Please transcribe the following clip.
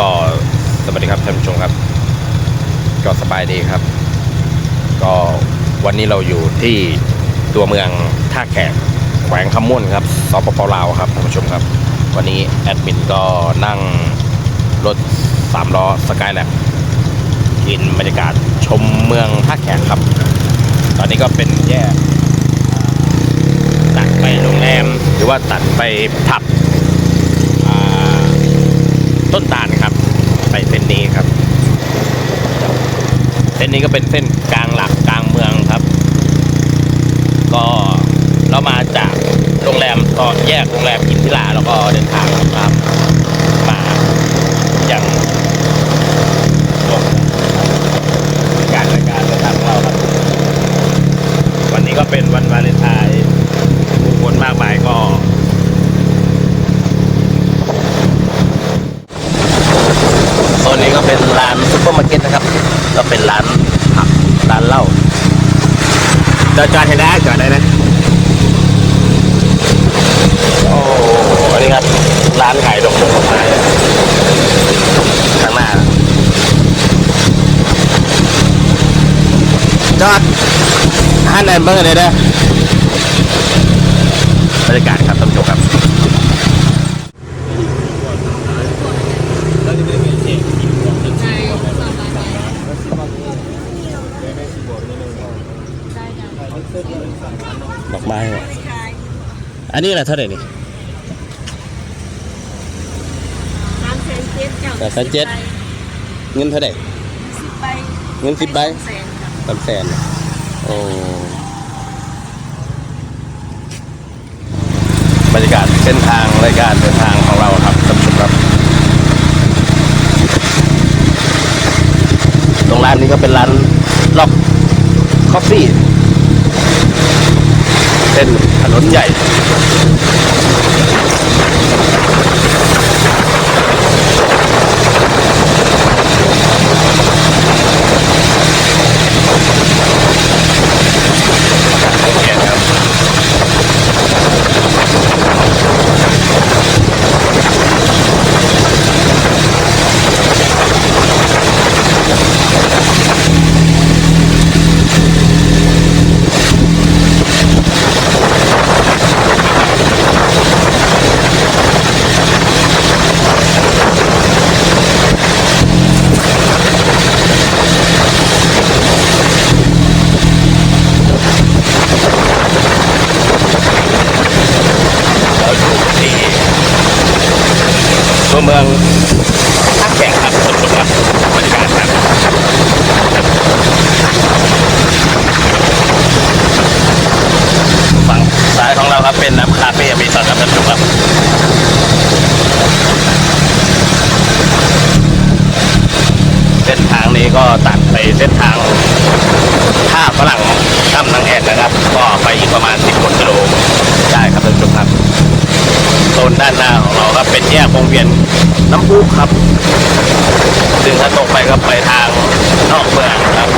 ก็สวัสดีครับท่านผู้ชมครับ ก็สบายดีครับ ก็วันนี้เราอยู่ที่ตัวเมืองท่าแขกแขวงคำม่วนครับสปปลาวครับท่านผู้ชมครับ วันนี้แอดมินก็นั่งรถสามล้อสกายแลบกินบรรยากาศชมเมืองท่าแขกครับ ตอนนี้ก็เป็นแยกตัดไปโรงแรมหรือว่าตัดไปผับต้นตาล ไปเส้นนี้ครับ เส้นนี้ก็เป็นเส้นกลางหลักกลางเมืองครับ ก็เรามาจากโรงแรมตอนแยกโรงแรมอินทิลาแล้วก็เดินทางครับมาอย่างตรงการรายการเดินทางของเราครับ วันนี้ก็เป็นวันวาเลนไทน์ผู้คนมากมายก็ โซนนี้ก็เป็นร้านซุปเปอร์มาร์เก็ตนะครับ ก็เป็นร้านผักร้านเหล้า จะจอดให้ได้จอดได้นะโอ้อันนี้ครับ ร้านขายดอกมงดอกไม้ข้างหน้าจอดห้านไหนเบิ้งเลยนะบรรยากาศครับท่านผู้ชมครับ ดอกไม้อะอันนี้แหละเท่าไหร่นี่สามแสนเจ็ดจ้ะสามแสนเจ็ดเงินเท่าไหร่สิบใบเงินสิบใบสองแสนจ้ะสามแสนโอ้บรรยากาศเส้นทางรายการเดินทางของเราครับท่านผู้ชมครับ ตรงร้านนี้ก็เป็นร้านล็อกคอฟฟี่เส้นถนนใหญ่ โอเคครับ เราอยู่ที่ ตัวเมืองท่าแขกครับท่านผู้ชมครับบรรยากาศครับฝั่งซ้ายของเราครับเป็นน้ำคาเฟ่อเมซอนครับท่านผู้ชมครับเส้นทางนี้ก็ตัดไปเส้นทางท่าฝรั่งถ้ำนางแอ่นนะครับ ก็ไปอีกประมาณ 10กิโลได้ครับท่านผู้ชมครับ ด้านหน้าของเราครับเป็นแยกวงเวียนน้ำพุครับซึ่งถ้าตรงไปก็ไปทางนอกเมืองครับ